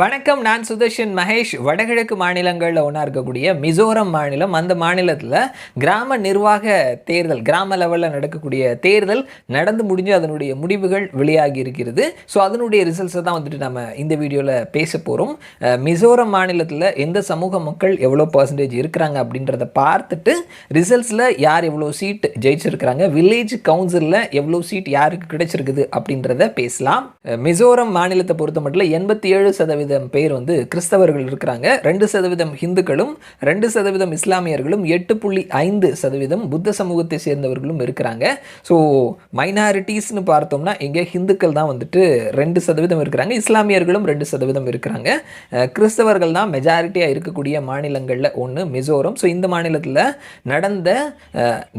வணக்கம் நான் சுதர்ஷன் மகேஷ். வடகிழக்கு மாநிலங்களில் ஒன்றா இருக்கக்கூடிய மிசோரம் மாநிலம் அந்த மாநிலத்தில் கிராம நிர்வாக தேர்தல் கிராம லெவலில் நடக்கக்கூடிய தேர்தல் நடந்து முடிஞ்சு அதனுடைய முடிவுகள் வெளியாகி இருக்கிறது. ஸோ அதனுடைய ரிசல்ட்ஸை தான் வந்துட்டு நம்ம இந்த வீடியோவில் பேச போகிறோம் மிசோரம் மாநிலத்தில் எந்த சமூக மக்கள் எவ்வளோ பர்சன்டேஜ் இருக்கிறாங்க அப்படின்றத பார்த்துட்டு ரிசல்ட்ஸில் யார் எவ்வளோ சீட் ஜெயிச்சிருக்கிறாங்க வில்லேஜ் கவுன்சிலில் எவ்வளோ சீட் யாருக்கு கிடைச்சிருக்குது அப்படின்றத பேசலாம். மிசோரம் மாநிலத்தை பொறுத்த மட்டும் எண்பத்தி ஏழு சதவீதம் பேர் வந்து கிறிஸ்தவர்கள் இருக்கிறாங்க. ரெண்டு சதவீதம் ஹிந்துக்களும் ரெண்டு சதவீதம் இஸ்லாமியர்களும் எட்டு புள்ளி ஐந்து சதவீதம் புத்த சமூகத்தை சேர்ந்தவர்களும் இருக்கிறாங்க. ஸோ மைனாரிட்டிஸ்னு பார்த்தோம்னா இங்கே ஹிந்துக்கள் தான் வந்துட்டு ரெண்டு சதவீதம் இருக்கிறாங்க. இஸ்லாமியர்களும் ரெண்டு சதவீதம் இருக்கிறாங்க. கிறிஸ்தவர்கள் தான் மெஜாரிட்டியாக இருக்கக்கூடிய மாநிலங்களில் ஒன்று மிசோரம். ஸோ இந்த மாநிலத்தில் நடந்த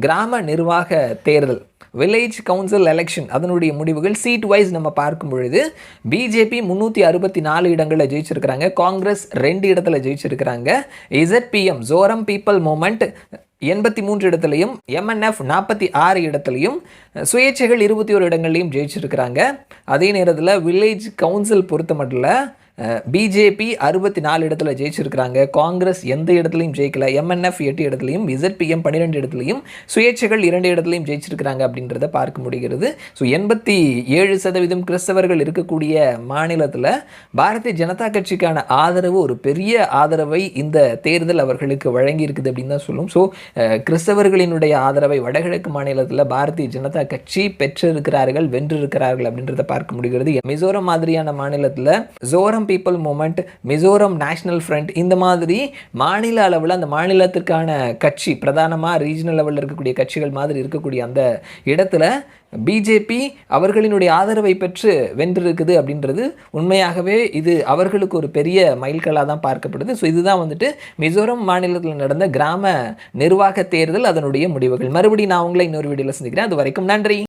கிராம நிர்வாக தேர்தல் வில்லேஜ் கவுன்சில் எலெக்ஷன் அதனுடைய முடிவுகள் சீட் வைஸ் நம்ம பார்க்கும் பொழுது பிஜேபி முந்நூற்றி அறுபத்தி நாலு இடங்களில் ஜெயிச்சிருக்கிறாங்க. காங்கிரஸ் ரெண்டு இடத்துல ஜெயிச்சிருக்கிறாங்க. இசட்பிஎம் ஜோரம் பீப்பிள் மூமெண்ட் எண்பத்தி மூன்று இடத்துலையும் எம்என்எஃப் நாற்பத்தி ஆறு இடத்துலையும் சுயேட்சைகள் இருபத்தி ஒரு இடங்கள்லையும் ஜெயிச்சிருக்கிறாங்க. அதே நேரத்தில் வில்லேஜ் கவுன்சில் பொறுத்த மட்டும் பிஜேபி அறுபத்தி நாலு இடத்துல ஜெயிச்சிருக்கிறாங்க. காங்கிரஸ் எந்த இடத்துலையும் ஜெயிக்கல. எம்என்எஃப் எட்டு இடத்துலையும் இசட்பிஎம் பன்னிரெண்டு இடத்துலையும் சுயேட்சைகள் இரண்டு இடத்துலையும் ஜெயிச்சிருக்கிறாங்க அப்படின்றத பார்க்க முடிகிறது. ஸோ எண்பத்தி ஏழு சதவீதம் கிறிஸ்தவர்கள் இருக்கக்கூடிய மாநிலத்தில் பாரதிய ஜனதா கட்சிக்கான ஆதரவு ஒரு பெரிய ஆதரவை இந்த தேர்தல் அவர்களுக்கு வழங்கி இருக்குது அப்படின்னு தான் சொல்லும். ஸோ கிறிஸ்தவர்களினுடைய ஆதரவை வடகிழக்கு மாநிலத்தில் பாரதிய ஜனதா கட்சி பெற்றிருக்கிறார்கள் வென்றிருக்கிறார்கள் அப்படின்றத பார்க்க முடிகிறது. மிசோரம் மாதிரியான மாநிலத்தில் Zoram people movement Mizoram national front இந்த மாதிரி மாநில அளவில் அந்த மாநிலத்திற்கான கட்சி பிரதானமாக ரீஜனல் லெவலில் இருக்கக்கூடிய கட்சிகள் மாதிரி இருக்கக்கூடிய அந்த இடத்துல பிஜேபி அவர்களினுடைய ஆதரவை பெற்று வென்றிருக்குது அப்படின்றது உண்மையாகவே இது அவர்களுக்கு ஒரு பெரிய மைல்கல்லாக தான் பார்க்கப்படுது. ஸோ இதுதான் வந்துட்டு மிசோரம் மாநிலத்தில் நடந்த கிராம நிர்வாக தேர்தல் அதனுடைய முடிவுகள். மறுபடியும் நான் உங்களை இன்னொரு வீடியோவில் சந்திக்கிறேன். அது வரைக்கும் நன்றி.